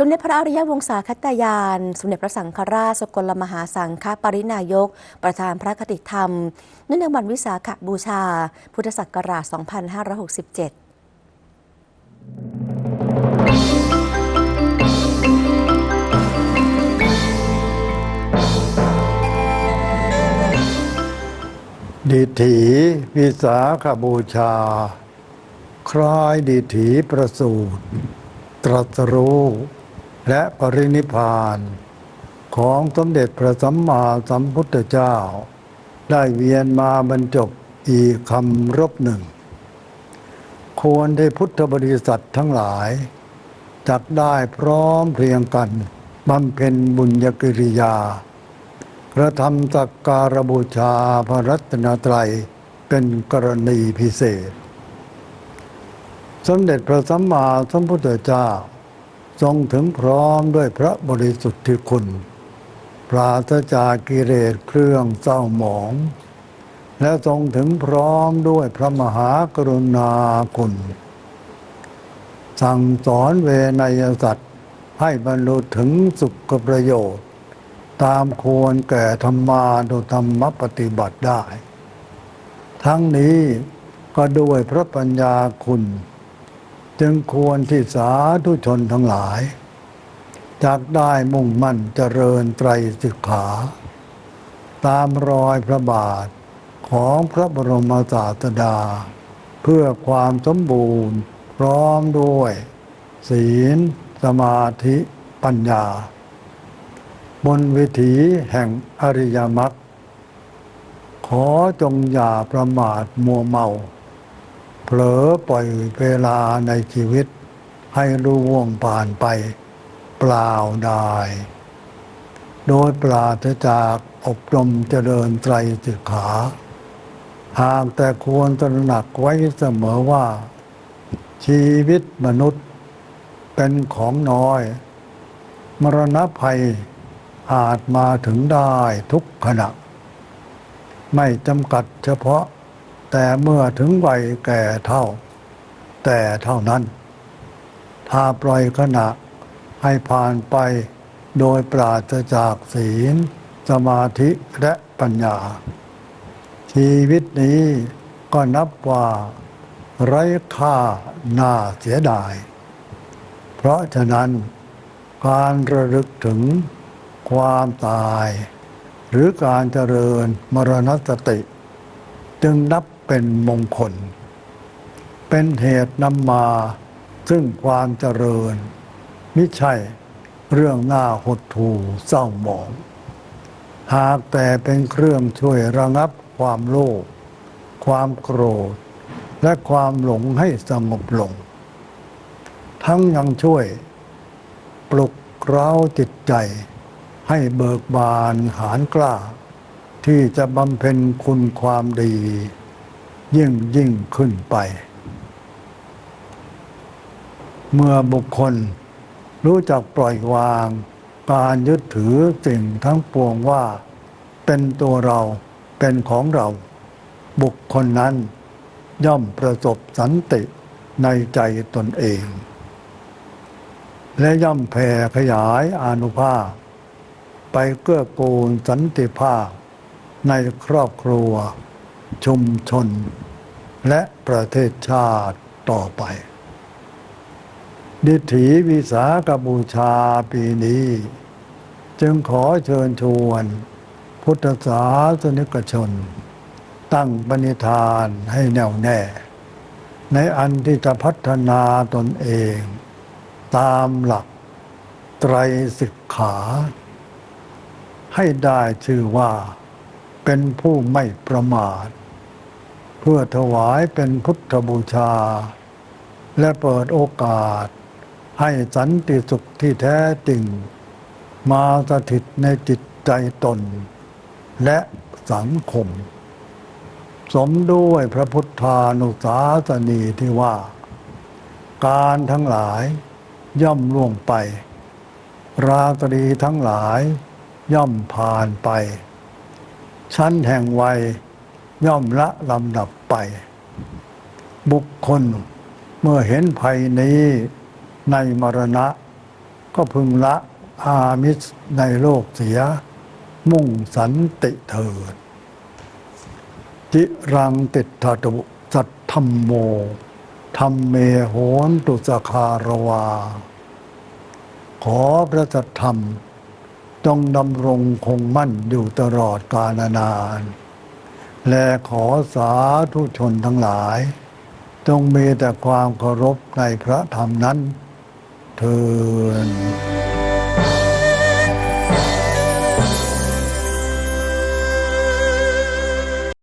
สมเด็จพระอริยวงศาคตยาน สมเด็จพระสังฆราชสกลมหาสังฆปรินายก ประธานพระคติธรรมเนื่องในวันวิสาขบูชา พุทธศักราช 2567ดิถีวิสาขบูชา คล้ายดิถีประสูติตรัสรู้ และปรินิพานของสมเด็จพระสัมมาสัมพุทธเจ้า ได้เวียนมาบรรจบอีกคำรบหนึ่ง ควรได้พุทธบริษัททั้งหลาย จักได้พร้อมเพรียงกันบำเพ็ญบุญญกิริยากระทำสักการบูชาพระรัตนตรัยเป็นกรณีพิเศษ สมเด็จพระสัมมาสัมพุทธเจ้า ทรงถึงพร้อมด้วยพระบริสุทธิคุณ ปราศจากกิเลสเครื่องเศร้าหมอง และทรงถึงพร้อมด้วยพระมหากรุณาคุณ สั่งสอนเวนยสัตว์ให้บรรลุถึงสุขประโยชน์ ตามควรแก่ธรรมานุธรรมปฏิบัติได้ ทั้งนี้ก็ด้วยพระปัญญาคุณ จึงควรที่สาธุชนทั้งหลายจากได้มุ่งมั่นเจริญไตรสิกขา ตามรอยพระบาทของพระบรมศาสดา เพื่อความสมบูรณ์พร้อมด้วย ศีล สมาธิปัญญา บนวิถีแห่งอริยมรรคขอจงอย่าประมาทมัวเมา เผลอปล่อยเวลาในชีวิต ให้ร่วงผ่านไป เปล่าไดายโดยปราศจากอบรมเจริญไตรสิกขาหากแต่ควรตระหนักไว้เสมอว่า ชีวิตมนุษย์เป็นของน้อย มรณะภัยอาจมาถึงได้ทุกขณะ ไม่จำกัดเฉพาะ แต่เมื่อถึงวัยแก่เท่า แต่เท่านั้น ถ้าปล่อยขณะให้ผ่านไปโดยปราศจากศีล สมาธิและปัญญา ชีวิตนี้ก็นับว่า ไร้ค่าน่าเสียดาย เพราะฉะนั้นการระลึกถึงความตาย หรือการเจริญมรณสติ จึงนับ เป็นมงคล เป็นเหตุนำมา ซึ่งความเจริญ มิใช่เรื่องหน้าหดถูเศร้าหมอง หากแต่เป็นเครื่องช่วยระงับความโลภความโกรธ และความหลงให้สงบลง ทั้งยังช่วย ปลุกเร้าจิตใจ ให้เบิกบานหานกล้า ที่จะบำเพ็ญคุณความดี ยิ่งยิ่งขึ้นไป เมื่อบุคคลรู้จักปล่อยวาง การยึดถือสิ่งทั้งปวงว่า เป็นตัวเราเป็นของเรา บุคคลนั้นย่อมประสบสันติในใจตนเอง และย่อมแผ่ขยายอนุภาพ ไปเกื้อกูลสันติภาพในครอบครัว ชุมชน และประเทศชาติต่อไป ดิถีวิสาขบูชาปีนี้ จึงขอเชิญชวน พุทธศาสนิกชน ตั้งปณิธานให้แน่วแน่ ในอันที่จะพัฒนาตนเอง ตามหลักไตรสิกขา ให้ได้ชื่อว่าเป็นผู้ไม่ประมาท เพื่อถวายเป็นพุทธบูชา และเปิดโอกาส ให้สันติสุขที่แท้จริง มาสถิตในจิตใจตน และสังคม สมด้วยพระพุทธานุสาสนีที่ว่า การทั้งหลายย่อมล่วงไป ราตรีทั้งหลายย่อมผ่านไป ชั้นแห่งวัย ย่อมละลำดับไป บุคคลเมื่อเห็นภัยนี้ในมรณะ ก็พึงละอามิสในโลกเสีย มุ่งสันติเถิดจิรังติดถาตุสัตธรรมโมธรรมเมโหนตุสคารวา ขอพระสัทธรรม จงดำรงคงมั่นอยู่ตลอดกาลนาน และขอสาธุชนทั้งหลาย จงมีแต่ความเคารพในพระธรรมนั้นเทิน